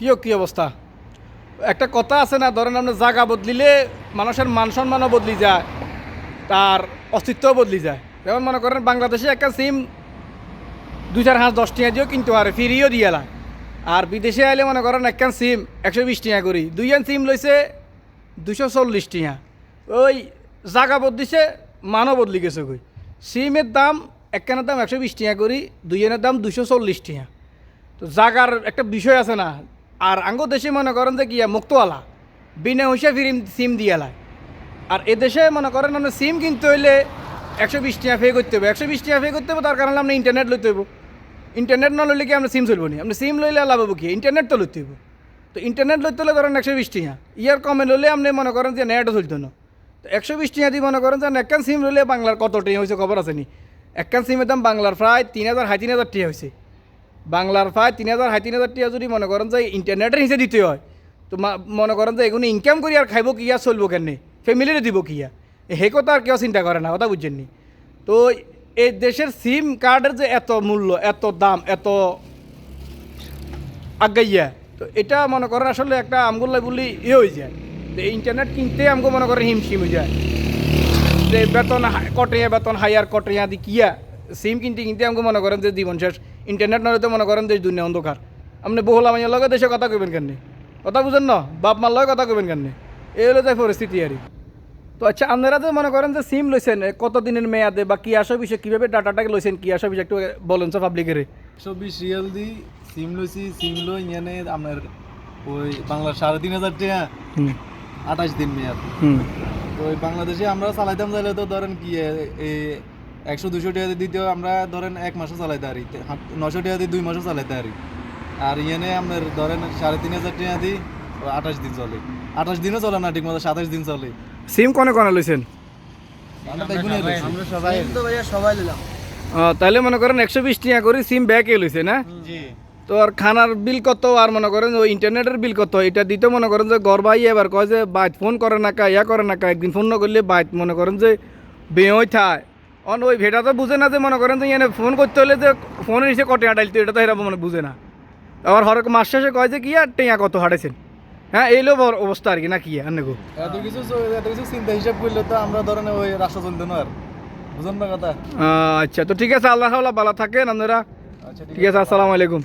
কি ও কি অবস্থা? একটা কথা আছে না, ধরেন আপনি জায়গা বদলিলে মানুষের মান সম্মানও বদলি যায়, তার অস্তিত্বও বদলি যায়। যেমন মনে করেন বাংলাদেশে একটা সিম দুই চার হাঁস দশ টাকা দিয়েও কিনতে পারে, ফ্রিও দিয়ে আর বিদেশে আইলে মনে করেন একখান সিম একশো বিশ টিয়া করি দুইখান সিম লইছে দুশো চল্লিশ টাকা ওই জায়গা বদলিছে, মানও বদলি গেছে কই। সিমের দাম একখানের দাম একশো বিশ টিয়া করি দুইজনের দাম দুশো চল্লিশ টিয়া। তো জাগার একটা বিষয় আছে না আর আঙ্গ দেশে মনে করেন যে কিয়া মুক্তওয়ালা, বিনা হইসা ফিরিম সিম দিয়ে এলায় আর এদেশে মনে করেন আমরা সিম কিনতে হইলে একশো বিশ টাকা পে করতে হবে একশো বিশ টাকা পে করতে হবে তার কারণে আমরা ইন্টারনেট লইতে হইব। ইন্টারনেট না লইলে কি আমরা সিম চলবো না? আমরা সিম লইলে লাভ হব কি? ইন্টারনেট তো লইতে হইব। তো ইন্টারনেট লইতে হলে ধরেন একশো বিশ টাকা। ইয়ার কমে লইলে আপনি মনে করেন যে নেটও চলতো না। তো একশো বিশ টাকা দিয়ে মনে করেন যে একখান সিম লইলে বাংলার কত টাকা হয়েছে খবর আছে নি? একখান সিমের দাম বাংলার প্রায় তিন হাজার হাই তিন হাজার টাকা হয়েছে বাংলার প্রায় তিন হাজার, হাই তিন হাজার টাকা যদি মনে করেন যে ইন্টারনেটের হিসেবে দিতে হয়, তো মনে করেন যে এগুলো ইনকাম করি আর খাইব কিয়া চলবো কেনে ফ্যামিলিরে দিব কিয়া হে কথা আর কেউ চিন্তা করে না, কথা বুঝছেননি তো এই দেশের সিম কার্ডের যে এত মূল্য, এত দাম, এত আগাইয়া, তো এটা মনে করেন আসলে একটা আমগুল্লাই বলি ইয়ে হয়ে যায়। ইন্টারনেট কিনতে আমগো মনে করেন হিমশিম হয়ে যায়। যে বেতন কটিয়া বেতন হাইয়ার কটিয়া দি কিয়া সিম কিনতে কিনতে আমাকে মনে করেন যে জীবন শেষ। ইন্টারনেট তো মনে করেন দেশ দুনিয়া অন্ধকার। আপনি বহুল আমার লগে দেশে কথা কইবেন কেন কথা বুঝেন না? বাপ মার লগে কথা কইবেন কেন এই হলো তাই পরিস্থিতি আর তো আচ্ছা আপনারা যে মনে করেন যে সিম লইছেন কত দিনের মেয়াদে বা কি আসা বিষয়ে কীভাবে ডাটাটাকে লইছেন কি আসা বিষয়ে একটু বলেন তো পাবলিকের একশো বিশ রিয়াল দি সিম লইছি সিম লই আপনার ওই বাংলার সাড়ে তিন হাজার টাকা। আঠাশ দিন মেয়াদ। ওই বাংলাদেশে আমরা চালাইতাম চাইলে তো ধরেন কি একশো দুশো টাকা দিয়ে দিতেও আমরা ধরেন এক মাসও চালাইতে পারি নশো টাকা দিয়ে দুই মাসও চালাইতে পারি। আর ইয়ানে আপনার ধরেন সাড়ে তিন হাজার টাকা দিই আঠাশ দিন চলে। আঠাশ দিনও চলে না ঠিক মতো সাতাশ দিন চলে। সিম কনে কনে লইছেন? তাহলে মনে করেন একশো বিশ টাকা করে সিম ব্যাকে লইছে না? তো আর খানার বিল কত? আর মনে করেন ওই ইন্টারনেটের বিল কত? এটা দিতে মনে করেন যে ঘর ভাই এবার কয় যে বাইত ফোন করে না কা ইয়া করে না কা একদিন ফোন না করলে বাইত মনে করেন যে বেঁই থায়। অন ওই ভেটা তো বুঝে না যে মনে করেন যে এনে ফোন করতে হলে যে ফোনে নিচে কটে হাঁটাইতে এটা তো এরকম মনে বুঝে না। আবার হরেক মাস শেষে কয় যে কি আর টেঁয়া কত হাঁটাইছেন হ্যাঁ এইলো বড় অবস্থা আর কি না কি আর নেগো? এত কিছু এত কিছু চিন্তা হিসাব করলে তো আমরা ধরেন ওই রাস্তা চলতে না আর বুঝেন না কথা? আচ্ছা তো ঠিক আছে আল্লাহ আল্লাহ ভালো থাকেন আপনারা। আচ্ছা ঠিক আছে। আসসালামু আলাইকুম।